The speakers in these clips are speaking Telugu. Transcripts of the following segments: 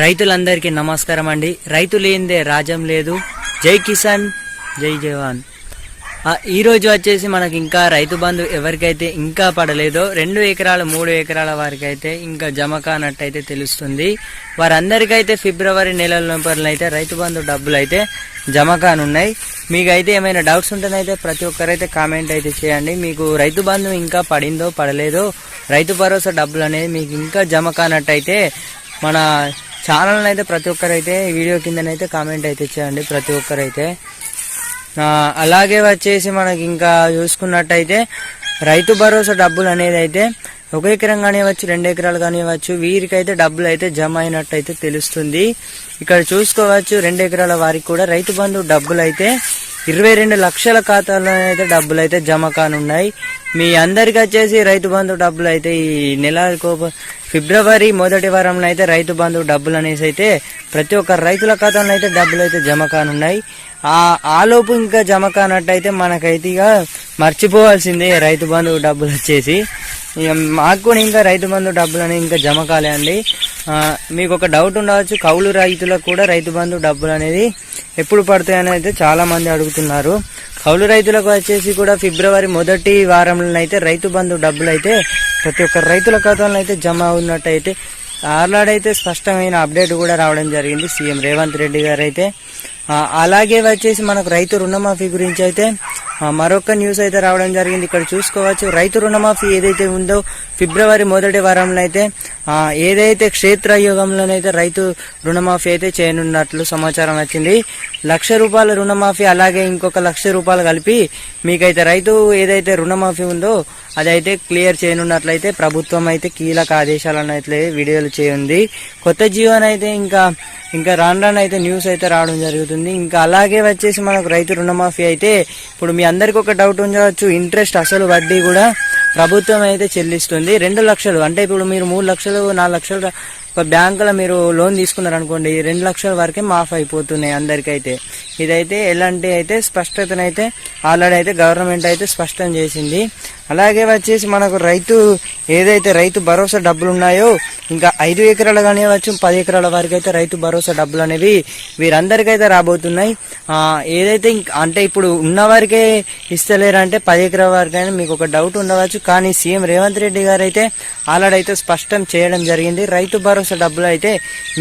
రైతులందరికీ నమస్కారం అండి. రైతు లేనిదే రాజ్యం లేదు. జై కిసాన్ జై జవాన్. ఈరోజు వచ్చేసి మనకి ఇంకా రైతు బంధు ఎవరికైతే ఇంకా పడలేదో రెండు ఎకరాల మూడు ఎకరాల వారికి అయితే ఇంకా జమ కానట్టయితే తెలుస్తుంది. వారందరికైతే ఫిబ్రవరి నెలల లోపల అయితే రైతు బంధు డబ్బులు అయితే జమ కానున్నాయి. మీకైతే ఏమైనా డౌట్స్ ఉంటేనైతే ప్రతి ఒక్కరైతే కామెంట్ అయితే చేయండి. మీకు రైతు బంధు ఇంకా పడిందో పడలేదో రైతు భరోసా డబ్బులు అనేది మీకు ఇంకా జమ కానట్టయితే మన ఛానల్ అయితే ప్రతి ఒక్కరైతే ఈ వీడియో కిందనైతే కామెంట్ అయితే ఇచ్చేయండి ప్రతి ఒక్కరైతే. అలాగే వచ్చేసి మనకి ఇంకా చూసుకున్నట్టయితే రైతు భరోసా డబ్బులు అనేది అయితే ఒక ఎకరం కానివ్వచ్చు రెండు ఎకరాలు కానివ్వచ్చు వీరికైతే డబ్బులు అయితే జమ అయినట్టయితే తెలుస్తుంది. ఇక్కడ చూసుకోవచ్చు రెండు ఎకరాల వారికి కూడా రైతు బంధు డబ్బులు అయితే ఇరవై రెండు లక్షల ఖాతాలో అయితే డబ్బులు అయితే జమ కానున్నాయి. మీ అందరికి వచ్చేసి రైతు బంధు డబ్బులు అయితే ఈ నెల ఫిబ్రవరి మొదటి వారంలో అయితే రైతు బంధు డబ్బులు అనేసి అయితే ప్రతి ఒక్క రైతుల ఖాతాలో అయితే డబ్బులు అయితే జమ కానున్నాయి. ఆ ఆలోపు ఇంకా జమ కానట్టయితే మనకైతే ఇక మర్చిపోవాల్సిందే రైతు బంధు డబ్బులు వచ్చేసి. ఇక మాకు కూడా ఇంకా రైతు బంధు డబ్బులు అనేవి ఇంకా జమ కాలేండి మీకు ఒక డౌట్ ఉండవచ్చు కౌలు రైతులకు కూడా రైతు బంధు డబ్బులు అనేది ఎప్పుడు పడతాయని అయితే చాలామంది అడుగుతున్నారు. కౌలు రైతులకు వచ్చేసి కూడా ఫిబ్రవరి మొదటి వారంలో అయితే రైతు బంధు డబ్బులు అయితే ప్రతి ఒక్క రైతుల ఖాతాలో అయితే జమ అవుతున్నట్టయితే ఆర్లాడైతే స్పష్టమైన అప్డేట్ కూడా రావడం జరిగింది సీఎం రేవంత్ రెడ్డి గారు అయితే. అలాగే వచ్చేసి మనకు రైతు రుణమాఫీ గురించి అయితే మరొక న్యూస్ అయితే రావడం జరిగింది. ఇక్కడ చూసుకోవచ్చు రైతు రుణమాఫీ ఏదైతే ఉందో ఫిబ్రవరి మొదటి వారంలో అయితే ఏదైతే క్షేత్ర యుగంలోనైతే రైతు రుణమాఫీ అయితే చేయనున్నట్లు సమాచారం వచ్చింది. లక్ష రూపాయల రుణమాఫీ అలాగే ఇంకొక లక్ష రూపాయలు కలిపి మీకైతే రైతు ఏదైతే రుణమాఫీ ఉందో అదైతే క్లియర్ చేయనున్నట్లయితే ప్రభుత్వం అయితే కీలక ఆదేశాలను అయితే వీడియోలు చేయండి కొత్త జీవన్ అయితే ఇంకా ఇంకా రాను రాను అయితే న్యూస్ అయితే రావడం జరుగుతుంది. ఇంకా అలాగే వచ్చేసి మనకు రైతు రుణమాఫీ అయితే ఇప్పుడు మీ అందరికి ఒక డౌట్ ఉండవచ్చు. ఇంట్రెస్ట్ అసలు వడ్డీ కూడా ప్రభుత్వం అయితే చెల్లిస్తుంది. రెండు లక్షలు. అంటే ఇప్పుడు మీరు మూడు లక్షలు నాలుగు లక్షలు ఒక బ్యాంకులో మీరు లోన్ తీసుకున్నారు అనుకోండి రెండు లక్షల వరకే మాఫ్ అయిపోతున్నాయి అందరికైతే. ఇదైతే ఎలాంటి అయితే స్పష్టతనైతే ఆల్రెడీ అయితే గవర్నమెంట్ అయితే స్పష్టం చేసింది. అలాగే వచ్చేసి మనకు రైతు ఏదైతే రైతు భరోసా డబ్బులు ఉన్నాయో ఇంకా ఐదు ఎకరాలు కానివ్వచ్చు పది ఎకరాల వరకు అయితే రైతు భరోసా డబ్బులు అనేవి వీరందరికైతే రాబోతున్నాయి. ఏదైతే ఇంక అంటే ఇప్పుడు ఉన్న వారికే ఇస్తలేరంటే పది ఎకరాల వరకు అయినా మీకు ఒక డౌట్ ఉండవచ్చు కానీ సీఎం రేవంత్ రెడ్డి గారు అయితే అలాడైతే స్పష్టం చేయడం జరిగింది. రైతు భరోసా డబ్బులు అయితే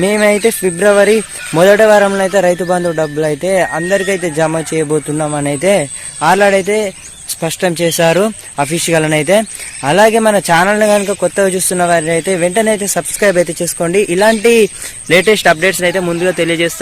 మేమైతే ఫిబ్రవరి మొదటి వారంలో అయితే రైతు బంధు డబ్బులు అయితే అందరికైతే జమ చేయబోతున్నాం అని అయితే ఆలాడైతే స్పష్టం చేశారు అఫీషియల్ అయితే అలాగే మన ఛానల్ని కనుక కొత్తగా చూస్తున్న వారి అయితే వెంటనే అయితే సబ్స్క్రైబ్ అయితే చేసుకోండి. ఇలాంటి లేటెస్ట్ అప్డేట్స్ అయితే ముందుగా తెలియజేస్తాను